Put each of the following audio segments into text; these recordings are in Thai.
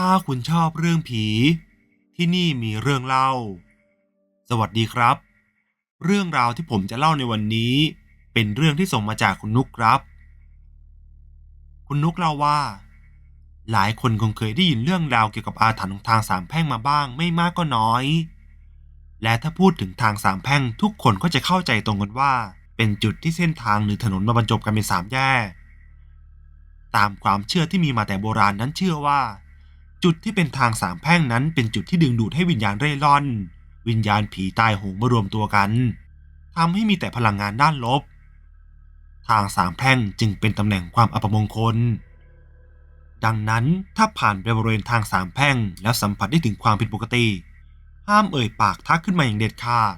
ถ้าคุณชอบเรื่องผี ที่นี่มีเรื่องเล่า สวัสดีครับ เรื่องราวที่ผมจะเล่าในวันนี้ เป็นเรื่องที่ส่งมาจากคุณนุกครับ คุณนุกเล่าว่า หลายคนคงเคยได้ยินเรื่องราวเกี่ยวกับอาถรรพ์ของทางสามแพร่งมาบ้างไม่มากก็น้อย และถ้าพูดถึงทางสามแพร่งทุกคนก็จะเข้าใจตรงกันว่า เป็นจุดที่เส้นทางหรือถนนมาบรรจบกันเป็นสามแยกตามความเชื่อที่มีมาแต่โบราณนั้นเชื่อว่า จุดที่เป็นทางสามแพร่งนั้นเป็นจุดที่ดึงดูดให้วิญญาณเร่ร่อน วิญญาณผีตายโหงมารวมตัวกันทำให้มีแต่พลังงานด้านลบ ทางสามแพร่งจึงเป็นตำแหน่งความอัปมงคล ดังนั้นถ้าผ่านไปบริเวณทางสามแพร่งแล้วสัมผัสได้ถึงความผิดปกติ ห้ามเอ่ยปากทักขึ้นมาอย่างเด็ดขาด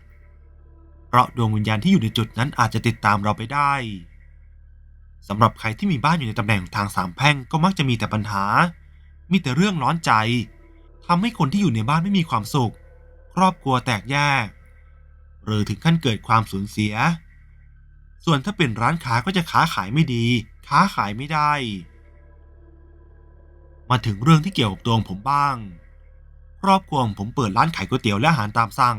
เพราะดวงวิญญาณที่อยู่ในจุดนั้นอาจจะติดตามเราไปได้สำหรับใครที่มีบ้านอยู่ในตำแหน่งทางสามแพร่งก็มักจะมีแต่ปัญหา มีแต่เรื่องร้อนใจทำให้คนที่อยู่ในบ้านไม่มีความสุข ครอบครัวแตกแยก หรือถึงขั้นเกิดความสูญเสีย ส่วนถ้าเป็นร้านค้าก็จะค้าขายไม่ดี ค้าขายไม่ได้ มาถึงเรื่องที่เกี่ยวกับตัวงผมบ้าง ครอบครัวผมเปิดร้านขายก๋วยเตี๋ยวและอาหารตามสั่ง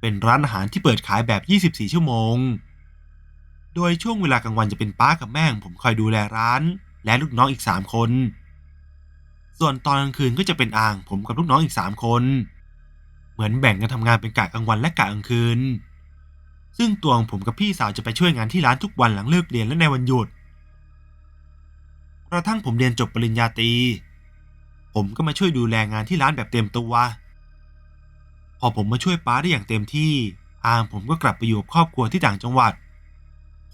เป็นร้านอาหารที่เปิดขายแบบ 24 ชั่วโมงโดยช่วงเวลากลางวันจะเป็นป้ากับแม่ของผมคอยดูแลร้าน และลูกน้องอีก3คน ส่วนตอนกลางคืนก็จะเป็นอ่างผมกับลูกน้องอีก3คน เหมือนแบ่งกันทำงานเป็นกะกลางวันและกะกลางคืน ซึ่งตัวของผมกับพี่สาวจะไปช่วยงานที่ร้านทุกวันหลังเลิกเรียนและในวันหยุดกระทั่งผมเรียนจบปริญญาตรีผมก็มาช่วยดูแลงานที่ร้านแบบเต็มตัวพอผมมาช่วยป้าได้อย่างเต็มที่อามผมก็กลับไปอยู่กับครอบครัวที่ต่างจังหวัด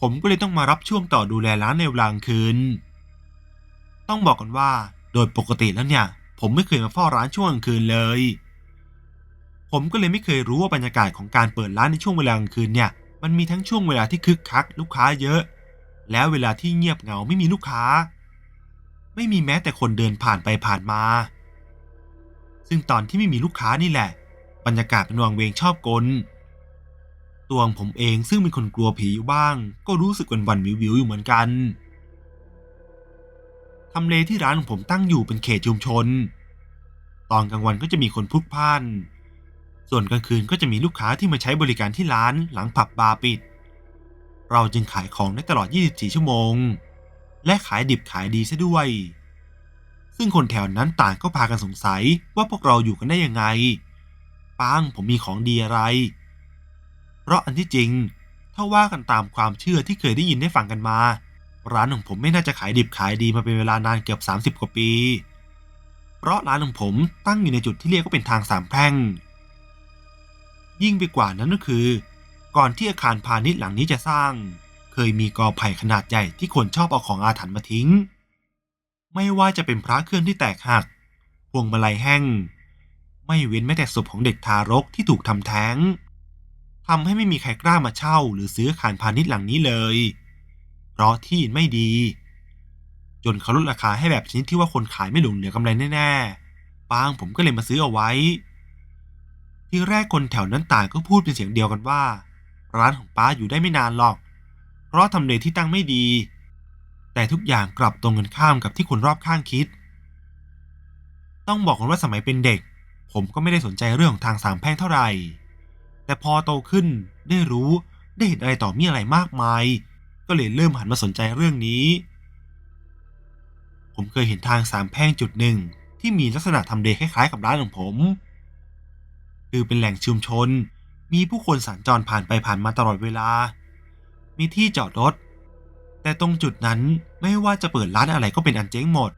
ผมก็เลยต้องมารับช่วงต่อดูแลร้านในเวลากลางคืน ต้องบอกกันว่า โดยปกติแล้วเนี่ย ผมไม่เคยมาเฝ้าร้านช่วงกลางคืนเลย ผมก็เลยไม่เคยรู้ว่าบรรยากาศของการเปิดร้านในช่วงเวลากลางคืนเนี่ย มันมีทั้งช่วงเวลาที่คึกคัก ลูกค้าเยอะ แล้วเวลาที่เงียบเหงาไม่มีลูกค้า ไม่มีแม้แต่คนเดินผ่านไปผ่านมา ซึ่งตอนที่ไม่มีลูกค้านี่แหละ บรรยากาศเป็นวังเวงชอบกลตัวของผมเองซึ่งเป็นคนกลัวผีอยู่บ้าง ก็รู้สึกวันวันๆวิวอยู่เหมือนกัน ทำเลที่ร้านของผมตั้งอยู่เป็นเขตชุมชน ตอนกลางวันก็จะมีคนพลุกพล่าน ส่วนกลางคืนก็จะมีลูกค้าที่มาใช้บริการที่ร้านหลังผับบาร์ปิด เราจึงขายของได้ตลอด 24 ชั่วโมง และขายดิบขายดีซะด้วย ซึ่งคนแถวนั้นต่างก็พากันสงสัยว่าพวกเราอยู่กันได้ยังไงปังผมมีของดีอะไร เพราะอันที่จริงถ้าว่ากันตามความเชื่อที่เคยได้ยินได้ฟังกันมา ร้านของผมไม่น่าจะขายดิบขายดีมาเป็นเวลานานเกือบ 30 กว่าปี เพราะร้านของผมตั้งอยู่ในจุดที่เรียกว่าเป็นทางสามแพร่ง ยิ่งไปกว่านั้นก็คือ ก่อนที่อาคารพาณิชย์หลังนี้จะสร้าง เคยมีกอไผ่ขนาดใหญ่ที่คนชอบเอาของอาถรรพ์มาทิ้ง ไม่ว่าจะเป็นพระเครื่องที่แตกหัก พวงมาลัยแห้ง ไม่เว้นแม้แต่ศพของเด็กทารกที่ถูกทำแท้งทำให้ไม่มีใครกล้ามาเช่า หรือซื้ออาคารพาณิชย์หลังนี้เลย เพราะที่ไม่ดี จนเขาลดราคาให้แบบชนิดที่ว่าคนขายไม่หลงเหลือกำไรแน่ๆบางผมก็เลยมาซื้อเอาไว้ ที่แรกคนแถวนั้นต่างก็พูดเป็นเสียงเดียวกันว่า ร้านของป้าอยู่ได้ไม่นานหรอก เพราะทำเลที่ตั้งไม่ดี แต่ทุกอย่างกลับตรงกันข้ามกับที่คนรอบข้างคิด ต้องบอกกันว่าสมัยเป็นเด็ก ผมก็ไม่ได้สนใจเรื่องของทางสามแพร่งเท่าไหร่แต่พอโตขึ้นได้รู้ได้เห็นอะไรต่อมีอะไรมากมาย ก็เลยเริ่มหันมาสนใจเรื่องนี้ ผมเคยเห็นทางสามแพร่งจุดหนึ่งที่มีลักษณะทำเลคล้ายๆกับร้านของผม คือเป็นแหล่งชุมชน มีผู้คนสัญจรผ่านไปผ่านมาตลอดเวลา มีที่จอดรถ แต่ตรงจุดนั้นไม่ว่าจะเปิดร้านอะไรก็เป็นอันเจ๊งหมด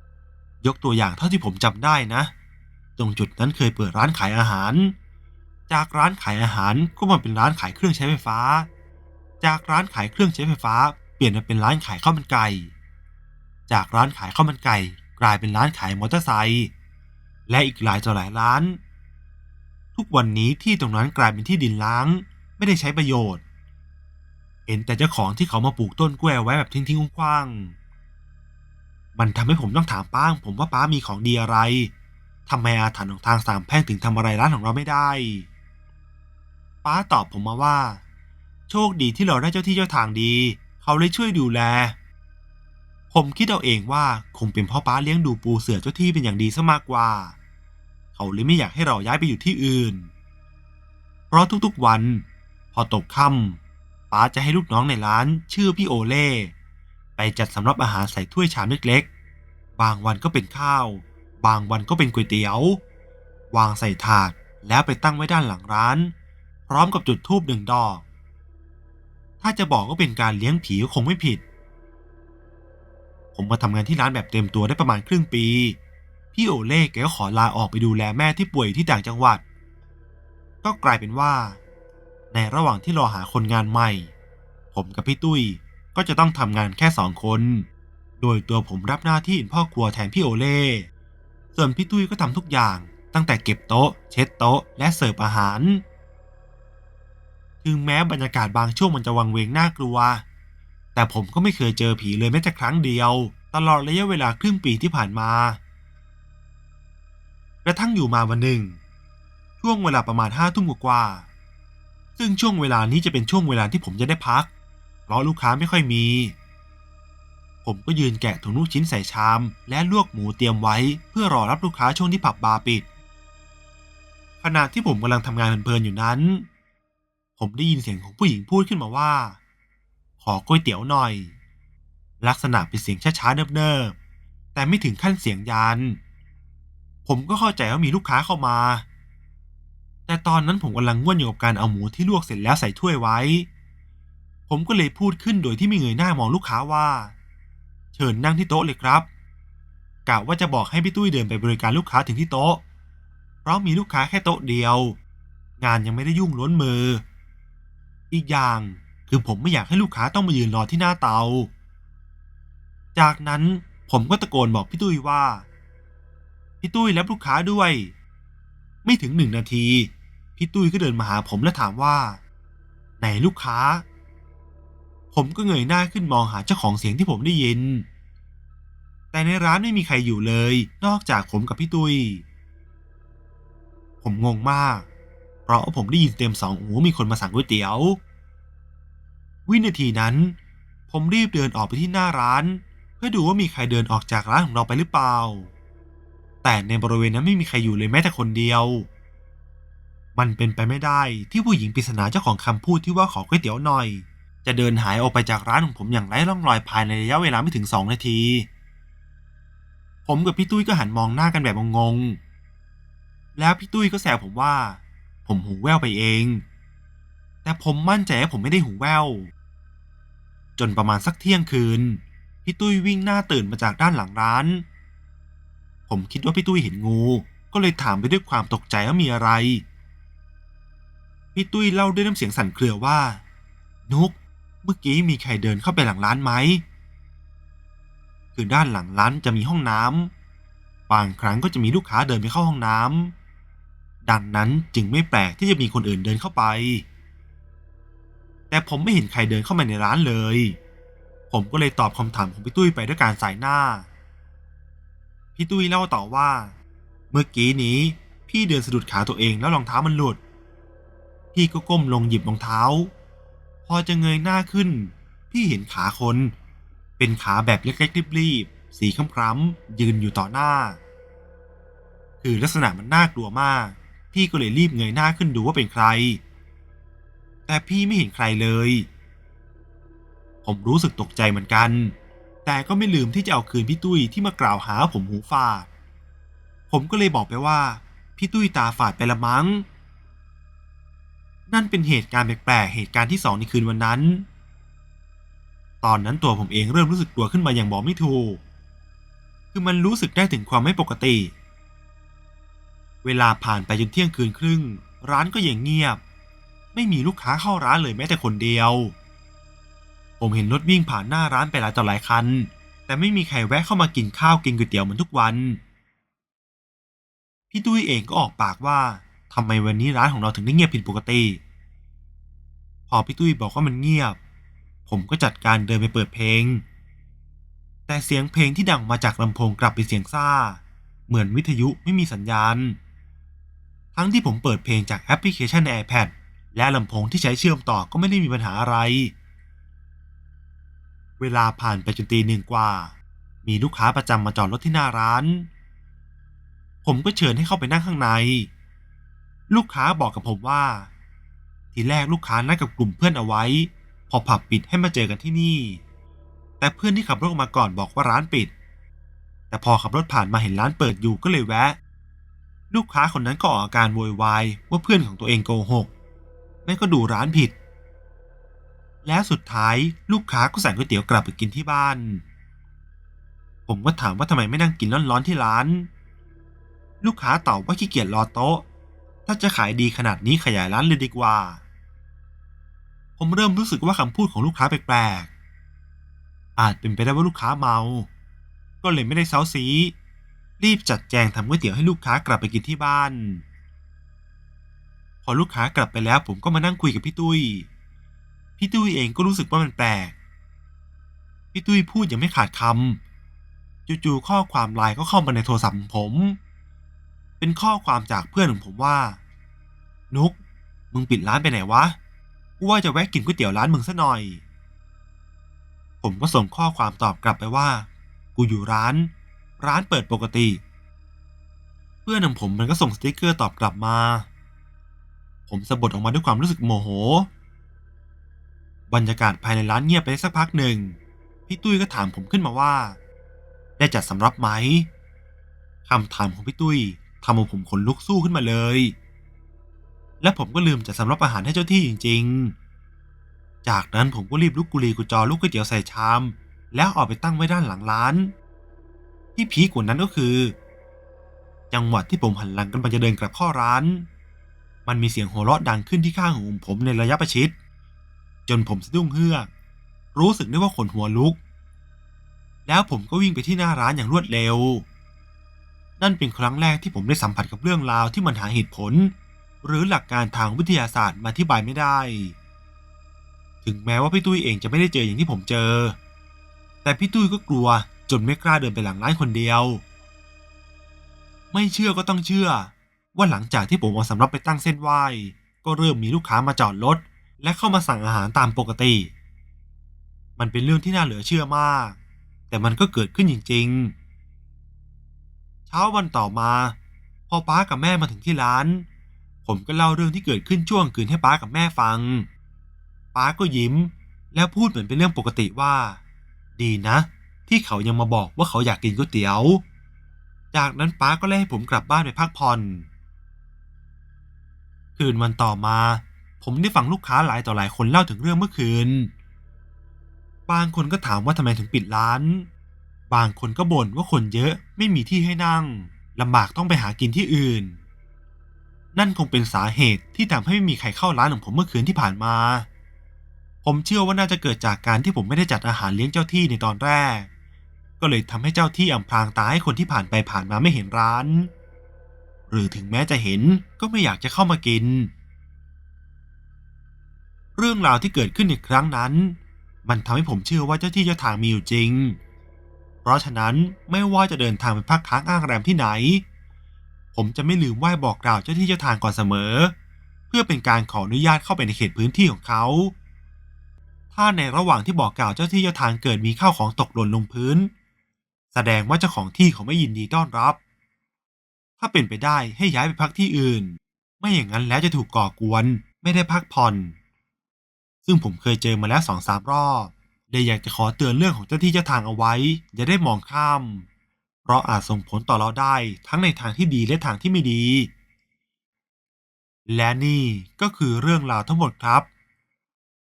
ยกตัวอย่างเท่าที่ผมจำได้นะ ตรงจุดนั้นเคยเปิดร้านขายอาหาร จากร้านขายอาหารก็มาเป็นร้านขายเครื่องใช้ไฟฟ้า จากร้านขายเครื่องใช้ไฟฟ้า เปลี่ยนมาเป็นร้านขายข้าวมันไก่ จากร้านขายข้าวมันไก่ กลายเป็นร้านขายมอเตอร์ไซค์และอีกหลายต่อหลายร้าน ทุกวันนี้ที่ตรงนั้นกลายเป็นที่ดินล้าง ไม่ได้ใช้ประโยชน์ เห็นแต่เจ้าของที่เขามาปลูกต้นกล้วยไว้แบบทิ้งๆกว้างๆมันทำให้ผมต้องถามป้างผมว่าป้ามีของดีอะไรทำไมอาถรรพ์ของทางสามแพร่งถึงทำอะไรร้านของเราไม่ได้ ป้าตอบผมมาว่า โชคดีที่เราได้เจ้าที่เจ้าทางดี เขาเลยช่วยดูแล ผมคิดเอาเองว่าคงเป็นพ่อป้าเลี้ยงดูปูเสือเจ้าที่เป็นอย่างดีซะมากกว่า เขาเลยไม่อยากให้เราย้ายไปอยู่ที่อื่น เพราะทุกๆวัน พอตกค่ำป้าจะให้ลูกน้องในร้าน ชื่อพี่โอเล่ไปจัดสำรับอาหารใส่ถ้วยชามเล็กๆ บางวันก็เป็นข้าว บางวันก็เป็นก๋วยเตี๋ยว วางใส่ถาดแล้วไปตั้งไว้ด้านหลังร้าน พร้อมกับจุดธูปหนึ่งดอก ถ้าจะบอกว่าเป็นการเลี้ยงผีก็คงไม่ผิด ผมมาทำงานที่ร้านแบบเต็มตัวได้ประมาณครึ่งปี พี่โอเล่แกก็ขอลาออกไปดูแลแม่ที่ป่วยที่ต่างจังหวัด ก็กลายเป็นว่า ในระหว่างที่รอหาคนงานใหม่ ผมกับพี่ตุ้ยก็จะต้องทำงานแค่สองคน โดยตัวผมรับหน้าที่เป็นพ่อครัวแทนพี่โอเล่ ส่วนพี่ตุ้ยก็ทำทุกอย่างตั้งแต่เก็บโต๊ะ เช็ดโต๊ะ และเสิร์ฟอาหาร ถึงแม้บรรยากาศบางช่วงมันจะวังเวงน่ากลัว แต่ผมก็ไม่เคยเจอผีเลยแม้แต่ครั้งเดียว ตลอดระยะเวลาครึ่งปีที่ผ่านมากระทั่งอยู่มาวันหนึ่ง ช่วงเวลาประมาณห้าทุ่มกว่า ซึ่งช่วงเวลานี้จะเป็นช่วงเวลาที่ผมจะได้พัก เพราะลูกค้าไม่ค่อยมี ผมก็ยืนแกะถุงลูกชิ้นใส่ชาม และลวกหมูเตรียมไว้ เพื่อรอรับลูกค้าช่วงที่ผับบาร์ปิดขณะที่ผมกำลังทำงานเพลินๆอยู่นั้น ผมได้ยินเสียงของผู้หญิงพูดขึ้นมาว่า ขอก๋วยเตี๋ยวหน่อย ลักษณะเป็นเสียงช้าๆเนิบๆแต่ไม่ถึงขั้นเสียงยานผมก็เข้าใจว่ามีลูกค้าเข้ามา แต่ตอนนั้นผมกำลังง่วนอยู่กับการเอาหมูที่ลวกเสร็จแล้วใส่ถ้วยไว้ ผมก็เลยพูดขึ้นโดยที่ไม่เงยหน้ามองลูกค้าว่า เชิญนั่งที่โต๊ะเลยครับกะว่าจะบอกให้พี่ตุ้ยเดินไปบริการลูกค้าถึงที่โต๊ะ เพราะมีลูกค้าแค่โต๊ะเดียว งานยังไม่ได้ยุ่งล้นมือ อีกอย่างคือผมไม่อยากให้ลูกค้าต้องมายืนรอที่หน้าเตา จากนั้นผมก็ตะโกนบอกพี่ตุ้ยว่า พี่ตุ้ยรับลูกค้าด้วย ไม่ถึงหนึ่งนาที พี่ตุ้ยก็เดินมาหาผมและถามว่า ไหนลูกค้า ผมก็เงยหน้าขึ้นมองหาเจ้าของเสียงที่ผมได้ยิน แต่ในร้านไม่มีใครอยู่เลย นอกจากผมกับพี่ตุ้ย ผมงงมาก เพราะผมได้ยินเต็มสองหูมีคนมาสั่งก๋วยเตี๋ยว วินาทีนั้น ผมรีบเดินออกไปที่หน้าร้าน เพื่อดูว่ามีใครเดินออกจากร้านของเราไปหรือเปล่า แต่ในบริเวณนั้นไม่มีใครอยู่เลยแม้แต่คนเดียว มันเป็นไปไม่ได้ที่ผู้หญิงปริศนาเจ้าของคำพูดที่ว่าขอก๋วยเตี๋ยวหน่อย จะเดินหายออกไปจากร้านของผมอย่างไร้ร่องรอยภายในระยะเวลาไม่ถึงสองนาที ผมกับพี่ตุ้ยก็หันมองหน้ากันแบบงงๆแล้วพี่ตุ้ยก็แซวผมว่า ผมหูแว่วไปเอง แต่ผมมั่นใจว่าผมไม่ได้หูแว่ว จนประมาณสักเที่ยงคืน พี่ตุ้ยวิ่งหน้าตื่นมาจากด้านหลังร้าน ผมคิดว่าพี่ตุ้ยเห็นงู ก็เลยถามไปด้วยความตกใจว่ามีอะไร พี่ตุ้ยเล่าด้วยน้ำเสียงสั่นเครือว่า นุก เมื่อกี้มีใครเดินเข้าไปหลังร้านไหม คือด้านหลังร้านจะมีห้องน้ำบางครั้งก็จะมีลูกค้าเดินไปเข้าห้องน้ำ ดังนั้นจึงไม่แปลกที่จะมีคนอื่นเดินเข้าไป แต่ผมไม่เห็นใครเดินเข้ามาในร้านเลย ผมก็เลยตอบคำถามของพี่ตุ้ยไปด้วยการสายหน้า พี่ตุ้ยเล่าต่อว่า เมื่อกี้นี้พี่เดินสะดุดขาตัวเองแล้วรองเท้ามันหลุด พี่ก็ก้มลงหยิบรองเท้า พอจะเงยหน้าขึ้น พี่เห็นขาคน เป็นขาแบบเล็กๆรีบๆสีคล้ำๆยืนอยู่ต่อหน้า คือลักษณะมันน่ากลัวมาก พี่ก็เลยรีบเงยหน้าขึ้นดูว่าเป็นใคร แต่พี่ไม่เห็นใครเลย ผมรู้สึกตกใจเหมือนกัน แต่ก็ไม่ลืมที่จะเอาคืนพี่ตุ้ยที่มากล่าวหาผมหูฝาด ผมก็เลยบอกไปว่า พี่ตุ้ยตาฝาดไปละมั้ง นั่นเป็นเหตุการณ์แปลกๆเหตุการณ์ที่สองในคืนวันนั้น ตอนนั้นตัวผมเองเริ่มรู้สึกกลัวขึ้นมาอย่างบอกไม่ถูก คือมันรู้สึกได้ถึงความไม่ปกติ เวลาผ่านไปจนเที่ยงคืนครึ่ง ร้านก็ยังเงียบ ไม่มีลูกค้าเข้าร้านเลยแม้แต่คนเดียว ผมเห็นรถวิ่งผ่านหน้าร้านไปหลายต่อหลายคัน แต่ไม่มีใครแวะเข้ามากินข้าวกินก๋วยเตี๋ยวเหมือนทุกวัน พี่ตุ้ยเองก็ออกปากว่าทำไมวันนี้ร้านของเราถึงได้เงียบผิดปกติ พอพี่ตุ้ยบอกว่ามันเงียบ ผมก็จัดการเดินไปเปิดเพลง แต่เสียงเพลงที่ดังมาจากลำโพงกลับเป็นเสียงซ่า เหมือนวิทยุไม่มีสัญญาณ ทั้งที่ผมเปิดเพลงจากแอปพลิเคชันใน iPad และลำโพงที่ใช้เชื่อมต่อก็ไม่ได้มีปัญหาอะไร เวลาผ่านไปจนตีหนึ่งกว่า มีลูกค้าประจำมาจอดรถที่หน้าร้าน ผมก็เชิญให้เข้าไปนั่งข้างใน ลูกค้าบอกกับผมว่า ทีแรกลูกค้านัดกับกลุ่มเพื่อนเอาไว้ พอผับปิดให้มาเจอกันที่นี่ แต่เพื่อนที่ขับรถมาก่อนบอกว่าร้านปิด แต่พอขับรถผ่านมาเห็นร้านเปิดอยู่ก็เลยแวะ ลูกค้าคนนั้นก็ออกอาการโวยวายว่าเพื่อนของตัวเองโกหกแม่ก็ดูร้านผิด แล้วสุดท้ายลูกค้าก็สั่งก๋วยเตี๋ยวกลับไปกินที่บ้าน ผมก็ถามว่าทำไมไม่นั่งกินร้อนๆที่ร้าน ลูกค้าตอบว่าขี้เกียจรอโต๊ะ ถ้าจะขายดีขนาดนี้ขยายร้านเลยดีกว่า ผมเริ่มรู้สึกว่าคำพูดของลูกค้าแปลกๆอาจเป็นไปได้ว่าลูกค้าเมา ก็เลยไม่ได้เซาซี รีบจัดแจงทำก๋วยเตี๋ยวให้ลูกค้ากลับไปกินที่บ้าน พอลูกค้ากลับไปแล้วผมก็มานั่งคุยกับพี่ตุ้ย พี่ตุ้ยเองก็รู้สึกว่ามันแปลก พี่ตุ้ยพูดยังไม่ขาดคำจู่ๆข้อความไลน์ก็เข้ามาในโทรศัพท์ผม เป็นข้อความจากเพื่อนของผมว่า นุก มึงปิดร้านไปไหนวะกูว่าจะแวะกินก๋วยเตี๋ยวร้านมึงซะหน่อย ผมก็ส่งข้อความตอบกลับไปว่า กูอยู่ร้าน ร้านเปิดปกติ เพื่อนของผมมันก็ส่งสติกเกอร์ตอบกลับมา ผมสะบัดออกมาด้วยความรู้สึกโมโห บรรยากาศภายในร้านเงียบไปได้สักพักหนึ่ง พี่ตุ้ยก็ถามผมขึ้นมาว่า ได้จัดสำรับไหมคำถามของพี่ตุ้ยทำเอาผมขนลุกสู้ขึ้นมาเลย และผมก็ลืมจัดสำรับอาหารให้เจ้าที่จริง ๆ จากนั้นผมก็รีบลุกกุลีกุจอลูกก๋วยเตี๋ยวใส่ชาม แล้วออกไปตั้งไว้ด้านหลังร้าน ที่พีกว่านั้นก็คือ จังหวะที่ผมหันหลังกันไปจะเดินกลับเข้าร้าน มันมีเสียงหัวเราะดังขึ้นที่ข้างหูผมในระยะประชิด จนผมสะดุ้งเฮือกรู้สึกได้ว่าขนหัวลุก แล้วผมก็วิ่งไปที่หน้าร้านอย่างรวดเร็ว นั่นเป็นครั้งแรกที่ผมได้สัมผัสกับเรื่องราวที่มันหาเหตุผล หรือหลักการทางวิทยาศาสตร์มาอธิบายไม่ได้ ถึงแม้ว่าพี่ตุ้ยเองจะไม่ได้เจออย่างที่ผมเจอ แต่พี่ตุ้ยก็กลัว จนไม่กล้าเดินไปหลังร้านคนเดียว ไม่เชื่อก็ต้องเชื่อ ว่าหลังจากที่ผมเอาสำรับไปตั้งเส้นไหว้ ก็เริ่มมีลูกค้ามาจอดรถและเข้ามาสั่งอาหารตามปกติ มันเป็นเรื่องที่น่าเหลือเชื่อมาก แต่มันก็เกิดขึ้นจริง ๆ เช้าวันต่อมาพอป้ากับแม่มาถึงที่ร้าน ผมก็เล่าเรื่องที่เกิดขึ้นช่วงคืนให้ป้ากับแม่ฟัง ป้าก็ยิ้ม แล้วพูดเหมือนเป็นเรื่องปกติว่า ดีนะ ที่เขายังมาบอกว่าเขาอยากกินก๋วยเตี๋ยว จากนั้นป้าก็ไล่ให้ผมกลับบ้านไปพักผ่อน คืนวันต่อมา ผมได้ฟังลูกค้าหลายต่อหลายคนเล่าถึงเรื่องเมื่อคืน บางคนก็ถามว่าทำไมถึงปิดร้าน บางคนก็บ่นว่าคนเยอะไม่มีที่ให้นั่งลำบากต้องไปหากินที่อื่น นั่นคงเป็นสาเหตุที่ทำให้ไม่มีใครเข้าร้านของผมเมื่อคืนที่ผ่านมา ผมเชื่อว่าน่าจะเกิดจากการที่ผมไม่ได้จัดอาหารเลี้ยงเจ้าที่ในตอนแรก ก็เลยทำให้เจ้าที่อำพรางตาให้คนที่ผ่านไปผ่านมาไม่เห็นร้าน หรือถึงแม้จะเห็นก็ไม่อยากจะเข้ามากิน เรื่องราวที่เกิดขึ้นในครั้งนั้น มันทำให้ผมเชื่อว่าเจ้าที่เจ้าทางมีอยู่จริง เพราะฉะนั้นไม่ว่าจะเดินทางไปพักค้างอ้างแรมที่ไหน ผมจะไม่ลืมไหว้บอกกล่าวเจ้าที่เจ้าทางก่อนเสมอ เพื่อเป็นการขออนุญาตเข้าไปในเขตพื้นที่ของเขาถ้าในระหว่างที่บอกกล่าวเจ้าที่เจ้าทางเกิดมีข้าวของตกหล่นลงพื้น แสดงว่าเจ้าของที่เขาไม่ยินดีต้อนรับ ถ้าเป็นไปได้ให้ย้ายไปพักที่อื่น ไม่อย่างนั้นแล้วจะถูกก่อกวน ไม่ได้พักผ่อน ซึ่งผมเคยเจอมาแล้วสองสามรอบเลยอยากจะขอเตือนเรื่องของเจ้าที่เจ้าทางเอาไว้ อย่าได้มองข้าม เพราะอาจส่งผลต่อเราได้ทั้งในทางที่ดีและทางที่ไม่ดี และนี่ก็คือเรื่องราวทั้งหมดครับ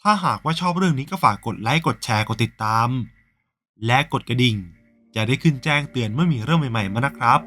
ถ้าหากว่าชอบเรื่องนี้ก็ฝากกดไลค์กดแชร์กดติดตาม และกดกระดิ่ง จะได้ขึ้นแจ้งเตือนเมื่อมีเรื่องใหม่ๆมานะครับ